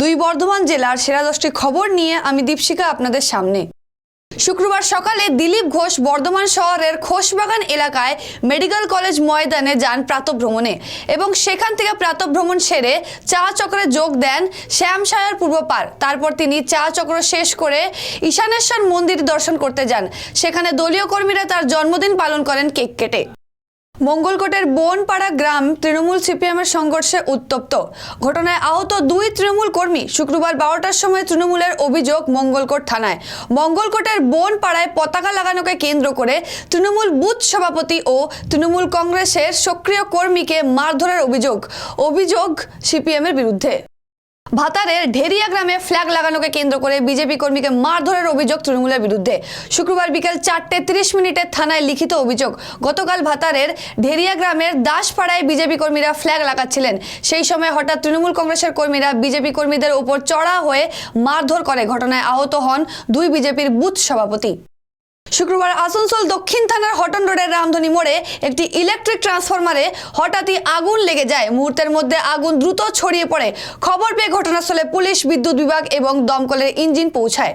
দুই বর্ধমান জেলার সেরা দশটি খবর নিয়ে আমি দীপশিকা আপনাদের সামনে। শুক্রবার সকালে দিলীপ ঘোষ বর্ধমান শহরের খোশবাগান এলাকায় মেডিকেল কলেজ ময়দানে যান প্রাতভ্রমণে এবং সেখান থেকে প্রাতভ্রমণ সেরে চা চক্রে যোগ দেন শ্যামসায়ার পূর্ব পার। তারপর তিনি চা চক্র শেষ করে ঈশানেশ্বর মন্দির দর্শন করতে যান। সেখানে দলীয় কর্মীরা তার জন্মদিন পালন করেন কেক কেটে। মঙ্গলকোটের বনপাড়া গ্রাম তৃণমূল সিপিএমের সংঘর্ষে উত্তপ্ত। ঘটনায় আহত দুই তৃণমূল কর্মী শুক্রবার বারোটার সময় তৃণমূলের অভিযোগ মঙ্গলকোট থানায়। মঙ্গলকোটের বনপাড়ায় পতাকা লাগানোকে কেন্দ্র করে তৃণমূল বুথ সভাপতি ও তৃণমূল কংগ্রেসের সক্রিয় কর্মীকে মারধরের অভিযোগ। অভিযোগ সিপিএমের বিরুদ্ধে। ভাতারের ঢেরিয়া গ্রামে ফ্ল্যাগ লাগানোকে কেন্দ্র করে বিজেপি কর্মীকে মারধরের অভিযোগ তৃণমূলের বিরুদ্ধে। শুক্রবার বিকেল চারটে তিরিশ মিনিটে থানায় লিখিত অভিযোগ। গতকাল ভাতারের ঢেরিয়া গ্রামের দাসপাড়ায় বিজেপি কর্মীরা ফ্ল্যাগ লাগাচ্ছিলেন। সেই সময় হঠাৎ তৃণমূল কংগ্রেসের কর্মীরা বিজেপি কর্মীদের উপর চড়া হয়ে মারধর করে। ঘটনায় আহত হন দুই বিজেপির বুথ সভাপতি। শুক্রবার আসানসোল দক্ষিণ থানার হটন রোডের রামধনী মোড়ে একটি ইলেকট্রিক ট্রান্সফরমারে হঠাৎই আগুন লেগে যায়। মুহূর্তের মধ্যে আগুন দ্রুত ছড়িয়ে পড়ে। খবর পেয়ে ঘটনাস্থলে পুলিশ, বিদ্যুৎ বিভাগ এবং দমকলের ইঞ্জিন পৌঁছায়।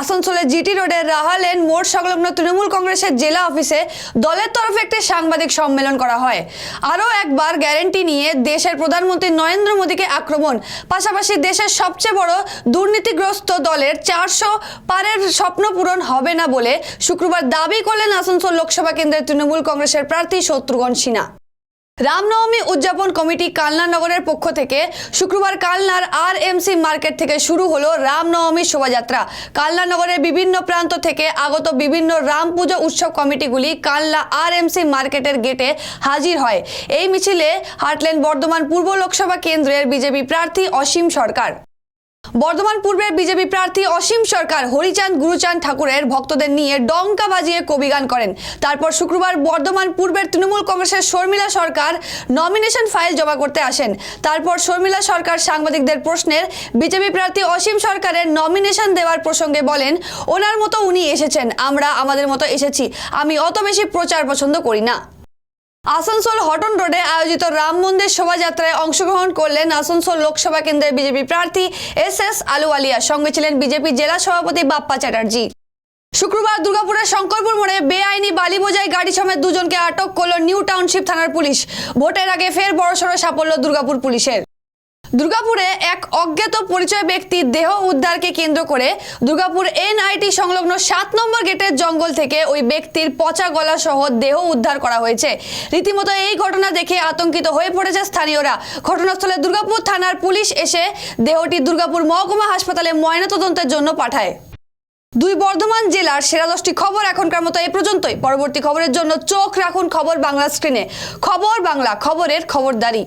আসানসোলের জিটি রোডের রাহালেন মোড় সংলগ্ন তৃণমূল কংগ্রেসের জেলা অফিসে দলের তরফে একটি সাংবাদিক সম্মেলন করা হয়। আরও একবার গ্যারেন্টি নিয়ে দেশের প্রধানমন্ত্রী নরেন্দ্র মোদীকে আক্রমণ। পাশাপাশি দেশের সবচেয়ে বড় দুর্নীতিগ্রস্ত দলের চারশো পারের স্বপ্ন পূরণ হবে না বলে শুক্রবার দাবি করলেন আসানসোল লোকসভা কেন্দ্রের তৃণমূল কংগ্রেসের প্রার্থী শত্রুঘ্ন সিনহা। রামনবমী উদযাপন কমিটি কালনা নগরের পক্ষ থেকে শুক্রবার কালনার আর এমসি মার্কেট থেকে শুরু হলো রামনবমী শোভাযাত্রা। কালনা নগরের বিভিন্ন প্রান্ত থেকে আগত বিভিন্ন রাম পুজো উৎসব কমিটিগুলি কালনা আর এমসি মার্কেটের গেটে হাজির হয়। এই মিছিলে হাঁটলেন বর্ধমান পূর্ব লোকসভা কেন্দ্রের বিজেপি প্রার্থী অসীম সরকার। বর্ধমান পূর্বের বিজেপি প্রার্থী অসীম সরকার, হরিচাঁদ, গুরুচাঁদ ঠাকুরের ভক্তদের নিয়ে ডঙ্কা বাজিয়ে কবিগান করেন। তারপর শুক্রবার বর্ধমান পূর্বের তৃণমূল কংগ্রেসের শর্মিলা সরকার নমিনেশন ফাইল জমা করতে আসেন। তারপর শর্মিলা সরকার সাংবাদিকদের প্রশ্নের বিজেপি প্রার্থী অসীম সরকারের নমিনেশন দেওয়ার প্রসঙ্গে বলেন, ওনার মতো উনি এসেছেন, আমরা আমাদের মতো এসেছি, আমি অত বেশি প্রচার পছন্দ করি না। আসানসোল হটন রোডে আয়োজিত রাম মন্দির শোভাযাত্রায় অংশগ্রহণ করলেন আসানসোল লোকসভা কেন্দ্রের বিজেপি প্রার্থী এস এস আলুওয়ালিয়া সঙ্গে ছিলেন বিজেপি জেলা সভাপতি বাপ্পা চ্যাটার্জি। শুক্রবার দুর্গাপুরের শঙ্করপুর মোড়ে বেআইনি বালি বোঝাই গাড়ি সমেত দুজনকে আটক করল নিউ টাউনশিপ থানার পুলিশ। ভোটের আগে ফের বড়সড় সাফল্য দুর্গাপুর পুলিশের। দুর্গাপুরে এক অজ্ঞাত পরিচয় ব্যক্তির দেহ উদ্ধারকে কেন্দ্র করে দুর্গাপুর এনআইটি সংলগ্ন সাত নম্বর গেটের জঙ্গল থেকে ওই ব্যক্তির পচা গলা সহ দেহ উদ্ধার করা হয়েছে। রীতিমতো এই ঘটনা দেখে আতঙ্কিত হয়ে পড়েছে স্থানীয়রা। ঘটনাস্থলে দুর্গাপুর থানার পুলিশ এসে দেহটি দুর্গাপুর মহকুমা হাসপাতালে ময়নাতদন্তের জন্য পাঠায়। দুই বর্ধমান জেলার সেরা দশটি খবর এখনকার মতো এ পর্যন্তই। পরবর্তী খবরের জন্য চোখ রাখুন খবর বাংলা স্ক্রিনে। খবর বাংলা, খবরের খবরদারি।